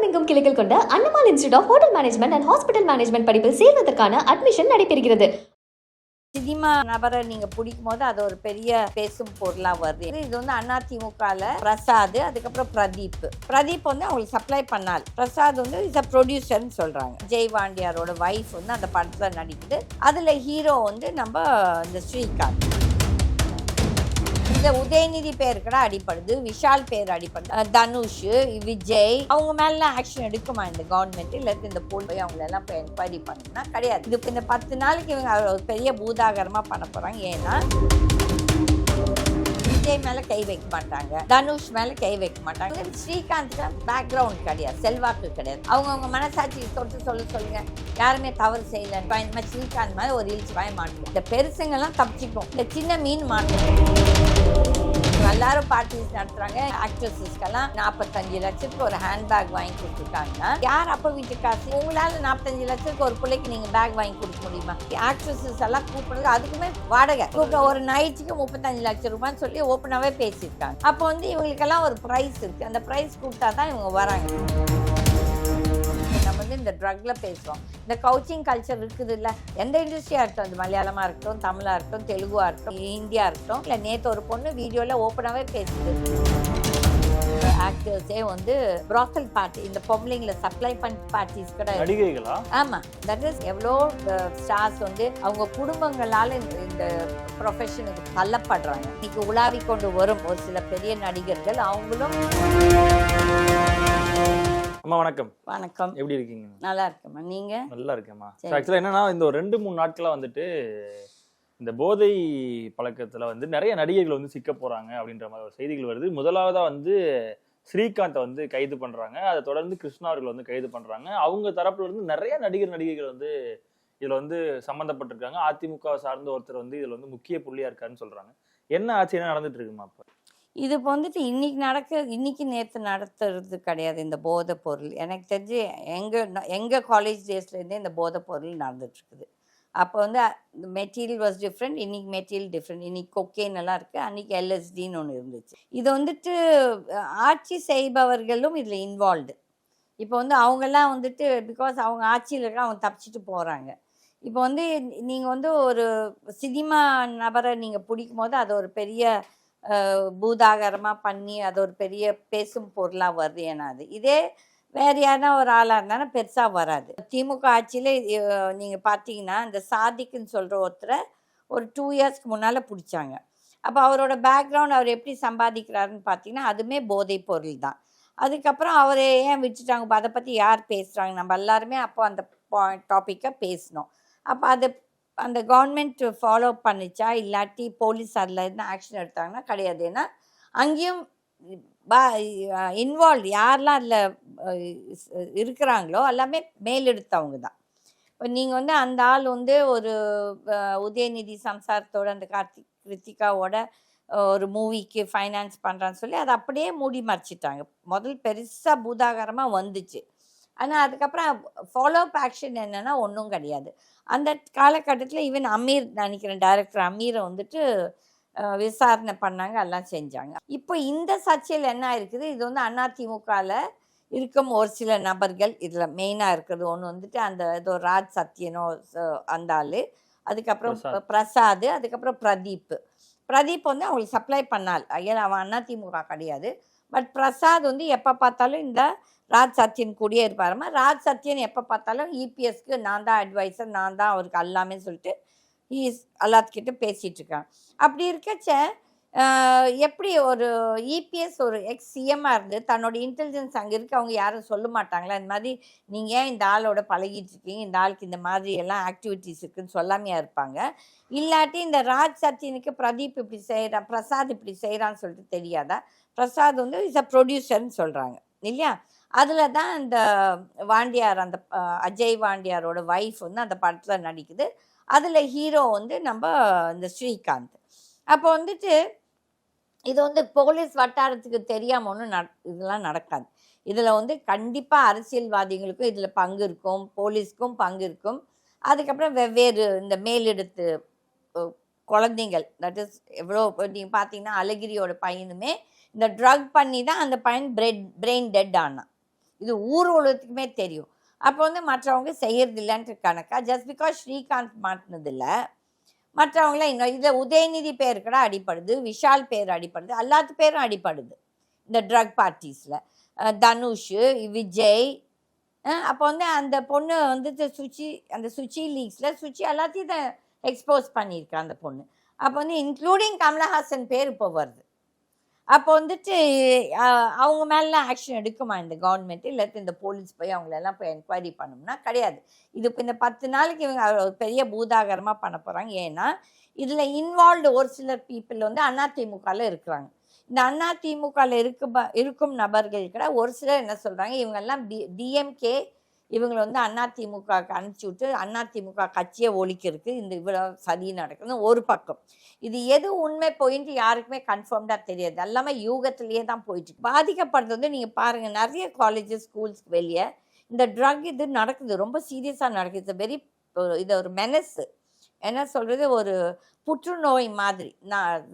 உலகமெங்கும் கிளைகள் கொண்ட Annamal institute of hotel management and hospital management படிப்பில் சேர்வதற்கான அட்மிஷன் நடைபெறுகிறது. சினிமா நபரை நீங்க பிடிக்கும் போது அது ஒரு பெரிய பேசும் பொருளா வருது. இது வந்து அதிமுகல பிரசாத் அதுக்கப்புறம் பிரதீப். பிரதீப் வந்து அவங்களுக்கு சப்ளை பண்ணால். பிரசாத் வந்து இஸ் அ ப்ரொடியூசர்னு சொல்றாங்க. ஜெய் வாண்டியாரோட வைஃப் வந்து அந்த படத்துல நடிக்குது. அதுல ஹீரோ வந்து நம்ம இந்த ஸ்ரீகாந்த். இந்த உதயநிதி பேர் கூட அடிப்படுது விஷால் பேர் அடிப்படுது தனுஷ் விஜய் அவங்க மேலாம் ஆக்ஷன் எடுக்குமா இந்த கவர்மெண்ட் இல்லாட்டி இந்த போல் போய் அவங்கள எல்லாம் போய் என்கொயரி பண்ணணும்னா கிடையாது. இது இந்த பத்து நாளைக்கு இவங்க ஒரு பெரிய பூதாகரமாக பண்ண போகிறாங்க ஏன்னா விஜய் மேல கை வைக்க மாட்டாங்க. தனுஷ் மேல கை வைக்க மாட்டாங்க. ஸ்ரீகாந்த் பேக்ரவுண்ட் கிடையாது. செல்வாக்கு கிடையாது. அவங்க அவங்க மனசாட்சி தொட்டு சொல்ல சொல்லுங்க. யாருமே தவறு செய்யல இந்த மாதிரி ஸ்ரீகாந்த் மேல ஒரு இழிச்சு வாய மாட்டோம் இந்த பெருசுங்கெல்லாம் தப்பிச்சுக்கும். இந்த சின்ன மீன் மாட்டோம் எல்லாரும் பார்ட்டிஸ் நடத்துறாங்க. ஆக்ட்ரஸஸ்க்கெல்லாம் நாற்பத்தஞ்சு லட்சத்துக்கு ஒரு ஹேண்ட்பேக் வாங்கி கொடுத்துருக்காங்கன்னா யார் அப்போ வீட்டு காசு? உங்களால நாற்பத்தஞ்சு லட்சத்துக்கு ஒரு பிள்ளைக்கு நீங்க பேக் வாங்கி கொடுக்க முடியுமா? ஆக்ட்ரஸஸ் எல்லாம் கூப்பிடுறது அதுக்குமே வாடகை. கூப்பிட ஒரு நைட்டுக்கு முப்பத்தஞ்சு லட்சம் ரூபான்னு சொல்லி ஓப்பனாகவே பேசியிருக்காங்க. அப்போ வந்து இவங்களுக்கெல்லாம் ஒரு ப்ரைஸ் இருக்கு. அந்த ப்ரைஸ் கூப்பிட்டா தான் இவங்க வராங்க. நம்ம வந்து இந்த ட்ரக்ல பேசுறோம். இந்த கவுச்சிங் கல்ச்சர் இருக்குது இல்ல எந்த இண்டஸ்ட்ரியா இருக்கட்டும் அது மலையாளமா இருக்கட்டும் தமிழா இருக்கட்டும் தெலுங்கா இருக்கட்டும் ஹிந்தியா இருக்கட்டும் இல்ல நேத்து ஒரு பொண்ணு வீடியோல ஓப்பனாவே பேசுது. ஆக்டர்ஸே வந்து ப்ராத்தல் பார்ட்டி இந்த பொம்பளைங்களை சப்ளை பண்ண பார்ட்டிஸ் கூட நடிகைகளா? ஆமா. தட் இஸ் எவ்வளோ ஸ்டார்ஸ் வந்து அவங்க குடும்பங்களால இந்த இந்த ப்ரொஃபஷனுக்கு தள்ளப்படுறாங்க. இன்னைக்கு உலாவி கொண்டு வரும் ஒரு சில பெரிய நடிகர்கள் அவங்களும் அம்மா வணக்கம். வணக்கம். எப்படி இருக்கீங்க? நல்லா இருக்கேம்மா. நீங்க? நல்லா இருக்கேம்மா. ஆக்சுவலாக என்னன்னா இந்த ஒரு ரெண்டு மூணு நாட்களா வந்துட்டு இந்த போதை பழக்கத்துல வந்து நிறைய நடிகைகள் வந்து சிக்க போறாங்க அப்படின்ற மாதிரி ஒரு செய்திகள் வருது. முதலாவதா வந்து ஸ்ரீகாந்தை வந்து கைது பண்றாங்க. அதை தொடர்ந்து கிருஷ்ணா அவர்கள் வந்து கைது பண்றாங்க. அவங்க தரப்புல இருந்து நிறைய நடிகர் நடிகைகள் வந்து இதுல வந்து சம்மந்தப்பட்டிருக்காங்க அதிமுக சார்ந்த ஒருத்தர் வந்து இதுல வந்து முக்கிய புள்ளியா இருக்காருன்னு சொல்றாங்க. என்ன ஆச்சு என்ன நடந்துட்டு இருக்குமா அப்ப? இது இப்போ வந்துட்டு இன்னைக்கு நடக்க இன்னைக்கு நேற்று நடத்துறது கிடையாது இந்த போதைப் பொருள். எனக்கு தெரிஞ்சு எங்கள் எங்கள் காலேஜ் டேஸ்லேருந்தே இந்த போதைப் பொருள் நடந்துட்டு அப்போ வந்து மெட்டீரியல் வாஸ் டிஃப்ரெண்ட் இன்னைக்கு மெட்டீரியல் டிஃப்ரெண்ட் இன்னைக்கு கொக்கேன் எல்லாம் இருக்குது அன்றைக்கி எல்எஸ்டின்னு ஒன்று இருந்துச்சு. இது வந்துட்டு ஆட்சி செய்பவர்களும் இதில் இன்வால்வ்டு இப்போ வந்து அவங்கெல்லாம் வந்துட்டு பிகாஸ் அவங்க ஆட்சியில் இருக்க அவங்க தப்பிச்சிட்டு போகிறாங்க இப்போ வந்து நீங்கள் வந்து ஒரு சினிமா நபரை நீங்கள் பிடிக்கும் போது அது ஒரு பெரிய பூதாகரமாக பண்ணி அது ஒரு பெரிய பேசும் பொருளாக வருது ஏன்னா அது. இதே வேறு யாருனா ஒரு ஆளாக இருந்தாலும் பெருசாக வராது. திமுக ஆட்சியில் நீங்கள் பார்த்தீங்கன்னா இந்த சாதிக்குன்னு சொல்கிற ஒருத்தரை ஒரு டூ இயர்ஸ்க்கு முன்னால் பிடிச்சாங்க. அப்போ அவரோட பேக்ரவுண்ட் அவர் எப்படி சம்பாதிக்கிறாருன்னு பார்த்தீங்கன்னா அதுவுமே போதைப் பொருள் தான். அதுக்கப்புறம் அவரை ஏன் விட்டுட்டாங்க? அதை பற்றி யார் பேசுகிறாங்க நம்ம எல்லாருமே அப்போ அந்த டாப்பிக்கை பேசினோம். அப்போ அது அந்த கவர்மெண்ட் ஃபாலோ பண்ணிச்சா? இல்லாட்டி போலீஸ் அதில் இருந்து ஆக்ஷன் எடுத்தாங்கன்னா கிடையாது. ஏன்னா அங்கேயும் இன்வால்வ் யாரெல்லாம் அதில் இருக்கிறாங்களோ எல்லாமே மேலெடுத்தவங்க தான் இப்போ நீங்கள் வந்து அந்த ஆள் வந்து ஒரு உதயநிதி சம்சாரத்தோட அந்த கார்த்திக் கிருத்திகாவோட ஒரு மூவிக்கு ஃபைனான்ஸ் பண்ணுறான்னு சொல்லி அதை அப்படியே மூடி மறைச்சிட்டாங்க. முதல் பெருசாக பூதாகரமாக வந்துச்சு. ஆனால் அதுக்கப்புறம் ஃபாலோ அப் ஆக்ஷன் என்னன்னா ஒன்றும் கிடையாது. அந்த காலகட்டத்தில் ஈவன் அமீர் நினைக்கிறேன் டைரக்டர் அமீரை வந்துட்டு விசாரணை பண்ணாங்க எல்லாம் செஞ்சாங்க. இப்போ இந்த சர்ச்சையில் என்ன இருக்குது இது வந்து அதிமுகவில் இருக்கும் ஒரு சில நபர்கள் இதில் மெயினாக இருக்கிறது ஒன்று வந்துட்டு அந்த ஏதோ ராஜ் சத்யனோ அந்த ஆள். அதுக்கப்புறம் பிரசாத். அதுக்கப்புறம் பிரதீப். பிரதீப் வந்து அவங்களுக்கு சப்ளை பண்ணால் ஐயா அவன் அதிமுக கிடையாது. பட் பிரசாத் வந்து எப்போ பார்த்தாலும் இந்த ராஜ் சத்யன் கூடயே இருப்பாருமா ராஜ் சத்யன் எப்போ பார்த்தாலும் இபிஎஸ்க்கு நான் தான் அட்வைசர் நான் தான் அவருக்கு எல்லாமே சொல்லிட்டு ஈஸ் எல்லாத்துக்கிட்ட பேசிகிட்டு இருக்காங்க அப்படி இருக்கச்ச எப்படி ஒரு இபிஎஸ் ஒரு எக்ஸ் சிஎம்மாக இருந்து தன்னோட இன்டெலிஜென்ஸ் அங்கே இருக்க அவங்க யாரும் சொல்ல மாட்டாங்களா? இந்த மாதிரி நீங்கள் ஏன் இந்த ஆளோட பழகிட்டு இருக்கீங்க? இந்த ஆளுக்கு இந்த மாதிரி எல்லாம் ஆக்டிவிட்டீஸ் இருக்குன்னு சொல்லாமையா இருப்பாங்க. இல்லாட்டி இந்த ராஜ் சத்யனுக்கு பிரதீப் இப்படி செய்கிறான் பிரசாத் இப்படி செய்கிறான்னு சொல்லிட்டு தெரியாதா? பிரசாத் வந்து இஸ் அ ப்ரொடியூசர்னு சொல்கிறாங்க இல்லையா? அதில் தான் இந்த வாண்டியார் அந்த அஜய் வாண்டியாரோட வைஃப் வந்து அந்த படத்தில் நடிக்குது. அதில் ஹீரோ வந்து நம்ம இந்த ஸ்ரீகாந்த். அப்போ வந்துட்டு இது வந்து போலீஸ் வட்டாரத்துக்கு தெரியாமல் ஒன்றும் நட இதெல்லாம் நடக்காது. இதில் வந்து கண்டிப்பாக அரசியல்வாதிகளுக்கும் இதில் பங்கு இருக்கும் போலீஸ்க்கும் பங்கு இருக்கும். அதுக்கப்புறம் வெவ்வேறு இந்த மேலிடத்து குழந்தைங்கள் தட் இஸ் எவ்வளோ நீங்கள் பார்த்தீங்கன்னா அழகிரியோட பையனுமே இந்த ட்ரக் பண்ணி தான் அந்த பையன் பிரெட் பிரெயின் டெட் ஆனான். இது ஊர் உலகத்துக்குமே தெரியும். அப்போ வந்து மற்றவங்க செய்யறது இல்லைன்ட்டு கணக்கா ஜஸ்ட் பிகாஸ் ஸ்ரீகாந்த் மாட்டினதில்ல மற்றவங்களாம் இன்னும் இதில் உதயநிதி பேர் கூட அடிப்படுது விஷால் பேர் அடிப்படுது எல்லாத்து பேரும் அடிப்படுது இந்த ட்ரக் பார்ட்டிஸில் தனுஷ் விஜய் அப்போ வந்து அந்த பொண்ணு வந்துட்டு சுச்சி அந்த சுச்சி லீக்ஸில் சுச்சி எல்லாத்தையும் இதை எக்ஸ்போஸ் பண்ணியிருக்கா அந்த பொண்ணு. அப்போ வந்து இன்க்ளூடிங் கமலஹாசன் பேர் இப்போ வருது. அப்போ வந்துட்டு அவங்க மேலாம் ஆக்ஷன் எடுக்குமா இந்த கவர்மெண்ட் இல்லாட்டி இந்த போலீஸ் போய் அவங்களெல்லாம் போய் என்கொயரி பண்ணோம்னா கிடையாது. இது இப்போ இந்த பத்து நாளைக்கு இவங்க ஒரு பெரிய பூதாகரமாக பண்ண போகிறாங்க ஏன்னா இதில் இன்வால்வ்டு ஒரு சிலர் பீப்புள் வந்து அதிமுகவில் இருக்கிறாங்க. இந்த அதிமுகவில் இருக்க இருக்கும் நபர்கள் கூட ஒரு சிலர் என்ன சொல்கிறாங்க இவங்கெல்லாம் டி டிஎம்கே இவங்களை வந்து அதிமுகவுக்கு அனுப்பிச்சி விட்டு அதிமுக கட்சியை ஒழிக்கிறதுக்கு இந்த இவ்வளோ சதி நடக்குது ஒரு பக்கம். இது எது உண்மை போயின்ட்டு யாருக்குமே கன்ஃபார்ம்டாக தெரியாது. எல்லாமே யூகத்திலேயே தான் போயிட்டு பாதிக்கப்படுறது வந்து நீங்கள் பாருங்கள் நிறைய காலேஜஸ் ஸ்கூல்ஸ்க்கு வெளியே இந்த ட்ரக் இது நடக்குது. ரொம்ப சீரியஸாக நடக்குது. வெரி இது ஒரு மெனஸு என்ன சொல்கிறது ஒரு புற்றுநோய் மாதிரி. நான்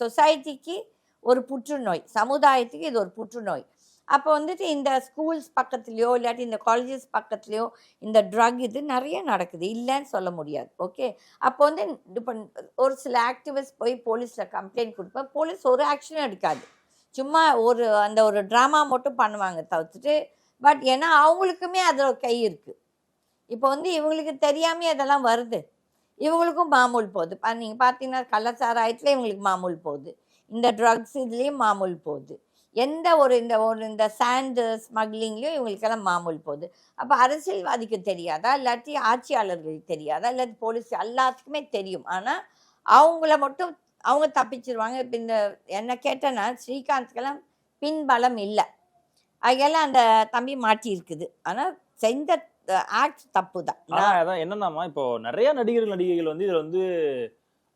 சொசைட்டிக்கு ஒரு புற்றுநோய் சமுதாயத்துக்கு இது ஒரு புற்றுநோய். அப்போ வந்துட்டு இந்த ஸ்கூல்ஸ் பக்கத்துலேயோ இல்லாட்டி இந்த காலேஜஸ் பக்கத்துலேயோ இந்த ட்ரக் இது நிறைய நடக்குது. இல்லைன்னு சொல்ல முடியாது. ஓகே அப்போ வந்து இப்போ ஒரு சில ஆக்டிவிஸ்ட் போய் போலீஸில் கம்ப்ளைண்ட் கொடுப்பேன். போலீஸ் ஒரு ஆக்ஷனும் எடுக்காது. சும்மா ஒரு அந்த ஒரு ட்ராமா மட்டும் பண்ணுவாங்க தவிர்த்துட்டு. பட் ஏன்னா அவங்களுக்குமே அதில் கை இருக்குது இப்போ வந்து இவங்களுக்கு தெரியாமே அதெல்லாம் வருது. இவங்களுக்கும் மாமூல் போகுது. நீங்கள் பார்த்தீங்கன்னா கள்ளச்சாராயத்தில் இவங்களுக்கு மாமூல் போகுது. இந்த ட்ரக்ஸ் இதுலேயும் மாமூல் போகுது. எந்த ஒரு இந்த ஒரு இந்த சாண்டு ஸ்மக்லிங்லேயும் இவங்களுக்கெல்லாம் மாமூல் போகுது. அப்போ அரசியல்வாதிக்கு தெரியாதா? இல்லாட்டி ஆட்சியாளர்களுக்கு தெரியாதா? இல்லாட்டி போலீஸ் எல்லாத்துக்குமே தெரியும். ஆனால் அவங்கள மட்டும் அவங்க தப்பிச்சிருவாங்க. இப்போ இந்த என்ன கேட்டேன்னா ஸ்ரீகாந்த்க்கெல்லாம் பின்பலம் இல்லை. அதெல்லாம் அந்த தம்பி மாட்டி இருக்குது ஆனால் செஞ்ச ஆக்ட் தப்பு தான் அதான் என்னன்னாமா இப்போ நிறைய நடிகர்கள் நடிகைகள் வந்து இதுல வந்து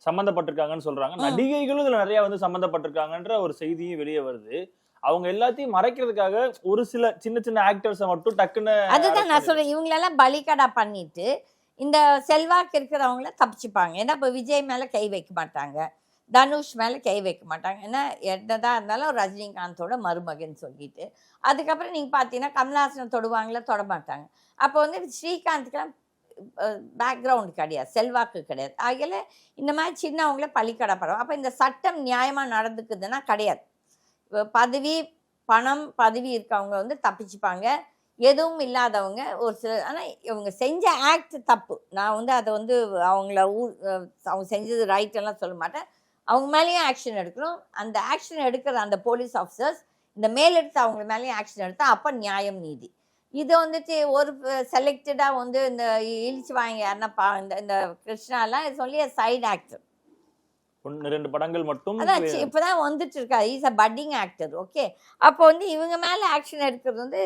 சம்பந்தப்பட்டிருக்காங்கன்னு சொல்றாங்க. நடிகைகளும் இதுல நிறைய வந்து சம்பந்தப்பட்டிருக்காங்கன்ற ஒரு செய்தியும் வெளியே வருது. அவங்க எல்லாத்தையும் மறைக்கிறதுக்காக ஒரு சில சின்ன சின்ன ஆக்டர்ஸை மட்டும் டக்குன்னு அதுதான் நான் சொல்றேன். இவங்களெல்லாம் பலிகடா பண்ணிட்டு இந்த செல்வாக்கு இருக்கிறவங்கள தப்பிச்சுப்பாங்க. ஏன்னா இப்போ விஜய் மேலே கை வைக்க மாட்டாங்க. தனுஷ் மேலே கை வைக்க மாட்டாங்க. ஏன்னா என்னதான் இருந்தாலும் ரஜினிகாந்தோட மருமகன் சொல்லிட்டு. அதுக்கப்புறம் நீங்கள் பார்த்தீங்கன்னா கமல்ஹாசனை தொடுவாங்களா தொட மாட்டாங்க அப்போ வந்து ஸ்ரீகாந்த்க்கெல்லாம் பேக்ரவுண்ட் கிடையாது. செல்வாக்கு கிடையாது. ஆகையில இந்த மாதிரி சின்னவங்கள பழிக்கடை படம் அப்போ இந்த சட்டம் நியாயமாக நடந்துக்குதுன்னா கிடையாது. பதவி பணம் பதவி இருக்கவங்க வந்து தப்பிச்சுப்பாங்க. எதுவும் இல்லாதவங்க ஒரு சில ஆனால் இவங்க செஞ்ச ஆக்ட் தப்பு. நான் வந்து அதை வந்து அவங்கள ஊர் அவங்க செஞ்சது ரைட்டெல்லாம் சொல்ல மாட்டேன். அவங்க மேலேயும் ஆக்ஷன் எடுக்கணும். அந்த ஆக்ஷன் எடுக்கிற அந்த போலீஸ் ஆஃபீஸர்ஸ் இந்த மேலெடுத்து அவங்க மேலேயும் ஆக்ஷன் எடுத்தால் அப்போ நியாயம் நீதி. இது வந்துட்டு ஒரு செலக்டடாக வந்து இந்த இழிச்சு வாங்க யாருன்னா பா இந்த இந்த கிருஷ்ணாலாம் சொல்லி சைடு ஆக்டர் ஒன்னு ரெண்டு படங்கள் மட்டும் அதான் இப்பதான் வந்துட்டு இருக்கா is a budding actor okay அப்போ வந்து இவங்க மேல ஆக்ஷன் எடுக்கிறது வந்து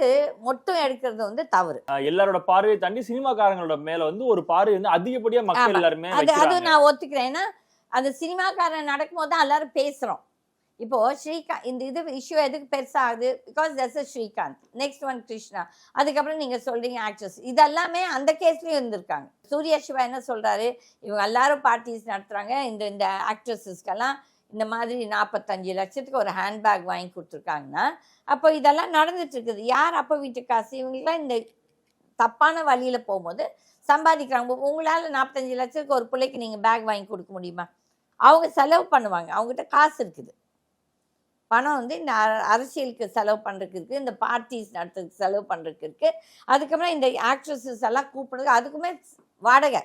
மொட்டும் எடுக்கிறது வந்து தவறு. எல்லாரோட பார்வையை தாண்டி சினிமாக்காரங்களோட மேல வந்து ஒரு பார்வை வந்து அதிகப்படியா மக்கள். எல்லாருமே அது அது நான் ஒத்துக்கிறேன். ஏன்னா அந்த சினிமாக்காரன் நடக்கும்போது தான் எல்லாரும் பேசுறோம். இப்போ ஸ்ரீகாந்த் இந்த இது இஷ்யூ எதுக்கு பெருசாகுது பிகாஸ் தஸ் ஸ்ரீகாந்த் நெக்ஸ்ட் ஒன் கிருஷ்ணா அதுக்கப்புறம் நீங்கள் சொல்கிறீங்க ஆக்ட்ரஸ் இதெல்லாமே அந்த கேஸ்லேயும் இருந்திருக்காங்க. சூர்யா சிவா என்ன சொல்கிறாரு இவங்க எல்லாரும் பார்ட்டிஸ் நடத்துகிறாங்க இந்த இந்த ஆக்ட்ரஸஸ்க்கெல்லாம் இந்த மாதிரி நாற்பத்தஞ்சு லட்சத்துக்கு ஒரு ஹேண்ட்பேக் வாங்கி கொடுத்துருக்காங்கன்னா அப்போ இதெல்லாம் நடந்துட்டுருக்குது யார் அப்போ வீட்டு காசு? இவங்களாம் இந்த தப்பான வழியில் போகும்போது சம்பாதிக்கிறாங்க. உங்களால் நாற்பத்தஞ்சு லட்சத்துக்கு ஒரு பிள்ளைக்கு நீங்கள் பேக் வாங்கி கொடுக்க முடியுமா? அவங்க செலவு பண்ணுவாங்க. அவங்ககிட்ட காசு இருக்குது. பணம் வந்து இந்த அரசியலுக்கு செலவு பண்ணுறதுக்கு இருக்குது இந்த பார்ட்டிஸ் நடத்துறதுக்கு செலவு பண்ணுறதுக்கு இருக்குது அதுக்கப்புறம் இந்த ஆக்ட்ரஸஸ் எல்லாம் கூப்பிடுறது அதுக்குமே வாடகை.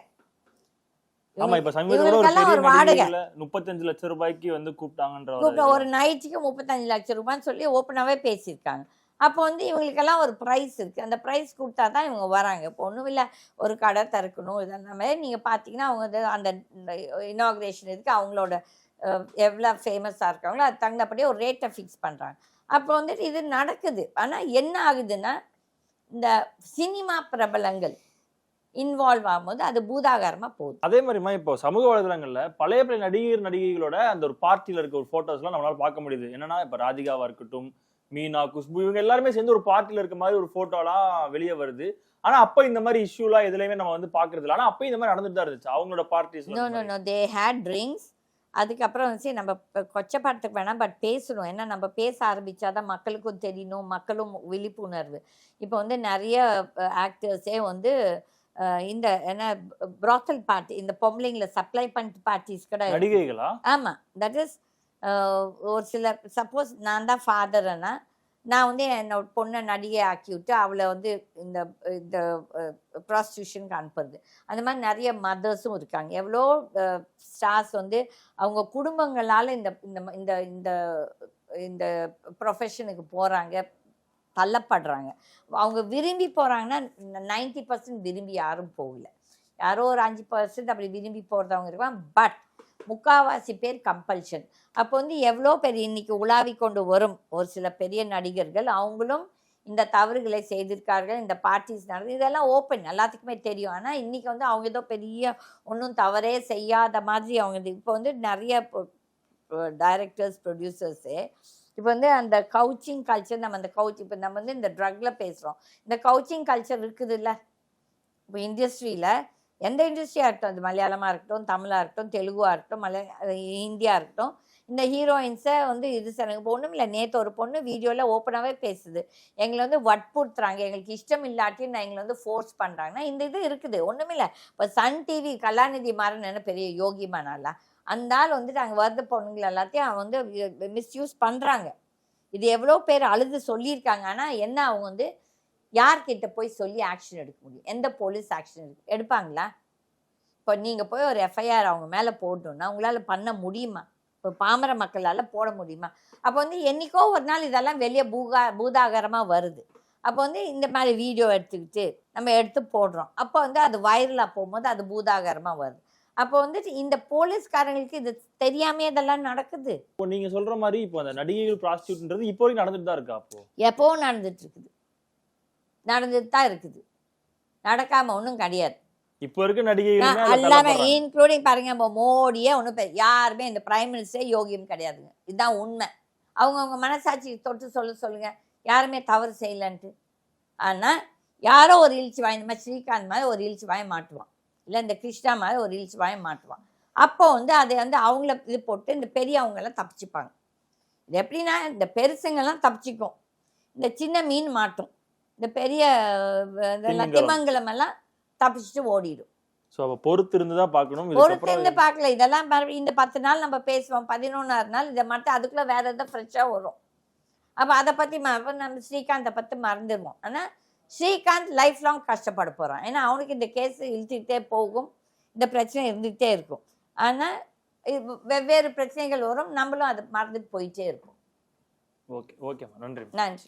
ஆமா இப்ப சமீபத்துல கூட ஒரு வாடகை. முப்பத்தஞ்சு லட்சம் ரூபாய்க்கு வந்து கூப்பிட்டாங்கன்ற கூப்பிட்ட ஒரு நைட்டுக்கு முப்பத்தஞ்சு லட்சம் ரூபான்னு சொல்லி ஓப்பனாகவே பேசியிருக்காங்க. அப்போ வந்து இவங்களுக்கெல்லாம் ஒரு ப்ரைஸ் இருக்குது அந்த ப்ரைஸ் கொடுத்தா தான் இவங்க வராங்க. இப்போ ஒன்றும் இல்லை ஒரு கடை திறக்கணும் இதெல்லாம். மாதிரி நீங்கள் பார்த்தீங்கன்னா அவங்க அந்த இனாக்ரேஷன் இதுக்கு அவங்களோட எவ்வளோ ஃபேமஸாக இருக்காங்களோ அது தகுந்தபடி ஒரு ரேட்டை ஃபிக்ஸ் பண்ணுறாங்க அப்போ வந்துட்டு இது நடக்குது. ஆனால் என்ன ஆகுதுன்னா இந்த சினிமா பிரபலங்கள் இன்வால்வ் ஆகும்போது அது பூதாகாரமாக போகுது. அதே மாதிரிமா இப்போ சமூக வலைதளங்கள்ல பழைய பழைய நடிகர் நடிகைகளோட அந்த ஒரு பார்ட்டியில இருக்க ஒரு போட்டோஸ் எல்லாம் நம்மளால பார்க்க முடியுது. என்னன்னா இப்ப ராதிகாவா இருக்கட்டும் மீனா குஷ்பு இவங்க எல்லாருமே சேர்ந்து ஒரு பார்ட்டில இருக்க மாதிரி ஒரு போட்டோலாம் வெளியே வருது. ஆனா அப்ப இந்த மாதிரி இஷ்யூலாம் எதுலயுமே நம்ம வந்து பாக்குறது இல்லை. ஆனா அப்பயும் இந்த மாதிரி நடந்துட்டு தான் இருந்துச்சு. அவங்களோட parties no no no they had drinks அதுக்கப்புறம் வந்து நம்ம கொச்சப்பாடத்துக்கு வேணாம் பட் பேசணும். ஏன்னா நம்ம பேச ஆரம்பிச்சாதான் மக்களுக்கும் தெரியணும் மக்களும் விழிப்புணர்வு. இப்போ வந்து நிறைய ஆக்டர்ஸே வந்து இந்த என்ன ப்ராத்தல் பார்ட்டி இந்த பொம்பளைங்களை சப்ளை பண்ணிட்டு பார்ட்டிஸ் கூட. நடிகைகளா? ஆமாம் தட் இஸ் ஒரு சில சப்போஸ் நான் தான் ஃபாதர்னா நான் வந்து என்னோட பொண்ணை நடிகை ஆக்கி விட்டு அவளை வந்து இந்த இந்த ப்ராஸ்டியூஷனுக்கு அனுப்புறது. அந்த மாதிரி நிறைய மதர்ஸும் இருக்காங்க. எவ்வளோ ஸ்டார்ஸ் வந்து அவங்க குடும்பங்களால் இந்த இந்த இந்த இந்த இந்த ப்ரொஃபஷனுக்கு போகிறாங்க தள்ளப்படுறாங்க. அவங்க விரும்பி போகிறாங்கன்னா நைன்டி பர்சன்ட் விரும்பி யாரும் போகல. யாரோ ஒரு அஞ்சு பர்சன்ட் அப்படி விரும்பி போகிறவங்க இருக்கான் பட் முக்காவாசி பேர் கம்பல்ஷன் அப்போ வந்து எவ்வளோ பேர் இன்னைக்கு உலாவி கொண்டு வரும்? ஒரு சில பெரிய நடிகர்கள் அவங்களும் இந்த தவறுகளை செய்திருக்கார்கள் இந்த பார்ட்டிஸ் நடந்து இதெல்லாம் ஓப்பன் எல்லாத்துக்குமே தெரியும். ஆனால் இன்றைக்கி வந்து அவங்க ஏதோ பெரிய ஒன்றும் தவறே செய்யாத மாதிரி அவங்க இப்போ வந்து நிறைய டைரக்டர்ஸ் ப்ரொடியூசர்ஸு இப்போ வந்து அந்த கவுச்சிங் கல்ச்சர் நம்ம அந்த கவுச் இப்போ நம்ம வந்து இந்த ட்ரக்ல பேசுகிறோம் இந்த கவுச்சிங் கல்ச்சர் இருக்குது இல்லை இப்போ இண்டஸ்ட்ரியில் எந்த இண்டஸ்ட்ரியாக இருக்கட்டும் அது மலையாளமாக இருக்கட்டும் தமிழாக இருக்கட்டும் தெலுங்குவாக இருக்கட்டும் மலைய ஹிந்தியாக இருக்கட்டும் இந்த ஹீரோயின்ஸை வந்து இது எனக்கு இப்போ ஒன்றும் இல்லை நேற்று ஒரு பொண்ணு வீடியோவில் ஓப்பனாகவே பேசுது. எங்களை வந்து வற்புறுத்துறாங்க. எங்களுக்கு இஷ்டம் இல்லாட்டி நான் எங்களை வந்து ஃபோர்ஸ் பண்ணுறாங்கன்னா இந்த இது இருக்குது. ஒன்றுமில்லை இப்போ சன் டிவி கலாநிதி மாறன் என்ன பெரிய யோகி மனாலா அந்த ஆள் வந்துட்டு அங்கே வருது பொண்ணுங்களை எல்லாத்தையும் அவன் வந்து மிஸ்யூஸ் பண்ணுறாங்க இது எவ்வளோ பேர் அழுது சொல்லியிருக்காங்க. ஆனால் என்ன அவங்க வந்து யார்கிட்ட போய் சொல்லி ஆக்ஷன் எடுக்க முடியும்? எந்த போலீஸ் ஆக்ஷன் எடுப்பாங்களா? இப்போ நீங்கள் போய் ஒரு எஃப்ஐஆர் அவங்க மேலே போடணும்னா உங்களால் பண்ண முடியுமா? இப்போ பாமர மக்களால் போட முடியுமா? அப்போ வந்து என்னைக்கோ ஒரு நாள் இதெல்லாம் வெளியே பூகா பூதாகரமாக வருது. அப்போ வந்து இந்த மாதிரி வீடியோ எடுத்துக்கிட்டு நம்ம எடுத்து போடுறோம். அப்போ வந்து அது வைரலாக போகும்போது அது பூதாகரமாக வருது. அப்போ வந்துட்டு இந்த போலீஸ்காரங்களுக்கு இது தெரியாமே இதெல்லாம் நடக்குது. இப்போ நீங்க சொல்ற மாதிரி இப்போ அந்த நடிகைகள் ப்ராஸ்டியூட்ன்றது இப்போ வரைக்கும் நடந்துட்டு தான் இருக்கா அப்போ? எப்போவும் நடந்துட்டு இருக்குது. நடந்துட்டு தான் இருக்குது. நடக்காம ஒன்றும் கிடையாது. இப்போ இருக்க நடிகைகள் எல்லாமே இன்க்ளூடிங் பாருங்க நம்ம மோடியே ஒன்றும் யாருமே இந்த பிரைம் மினிஸ்டர் யோகியம் கிடையாதுங்க. இதுதான் உண்மை. அவங்கவுங்க மனசாட்சி தொட்டு சொல்ல சொல்லுங்க. யாருமே தவறு செய்யலன்ட்டு. ஆனால் யாரோ ஒரு இழிச்சி வாய் இந்த மாதிரி ஸ்ரீகாந்த் மாதிரி ஒரு இழிச்சி வாயை மாட்டுவான். இல்லை இந்த கிருஷ்ணா மாதிரி ஒரு இழிச்சி வாயை மாட்டுவான். அப்போ வந்து அதை வந்து அவங்கள இது போட்டு இந்த பெரியவங்கெல்லாம் தப்பிச்சுப்பாங்க. இது எப்படின்னா இந்த பெருசுங்கெல்லாம் தப்பிச்சுக்கும். இந்த சின்ன மீன் மாட்டும். இந்த பெரிய அஹ், இதெல்லாம் திமிங்கலம். திமங்கலம். எல்லாம் தப்பிச்சுட்டு ஓடிடும். ஸோ அப்போ பொறுத்து இருந்து தான் பார்க்கணும் பொறுத்திருந்து இதுக்கப்புறம் பார்க்கல. இதெல்லாம் இந்த பத்து நாள் நம்ம பேசுவோம். பதினொன்றாவது நாள் இதை மட்டும் அதுக்குள்ள வேற எதாவது ஃப்ரெஷ்ஷாக வரும். அப்போ அதை பற்றி நம்ம ஸ்ரீகாந்தை பற்றி மறந்துடுவோம். ஆனால் ஸ்ரீகாந்த் லைஃப் லாங் கஷ்டப்பட போகிறான் ஏன்னா அவனுக்கு இந்த கேஸ் இழுத்துக்கிட்டே போகும். இந்த பிரச்சனை இருந்துகிட்டே இருக்கும். ஆனால் வெவ்வேறு பிரச்சனைகள் வரும். நம்மளும் அதை மறந்துட்டு போயிட்டே இருக்கும் ஓகே ஓகேம்மா. நன்றி நன்றி.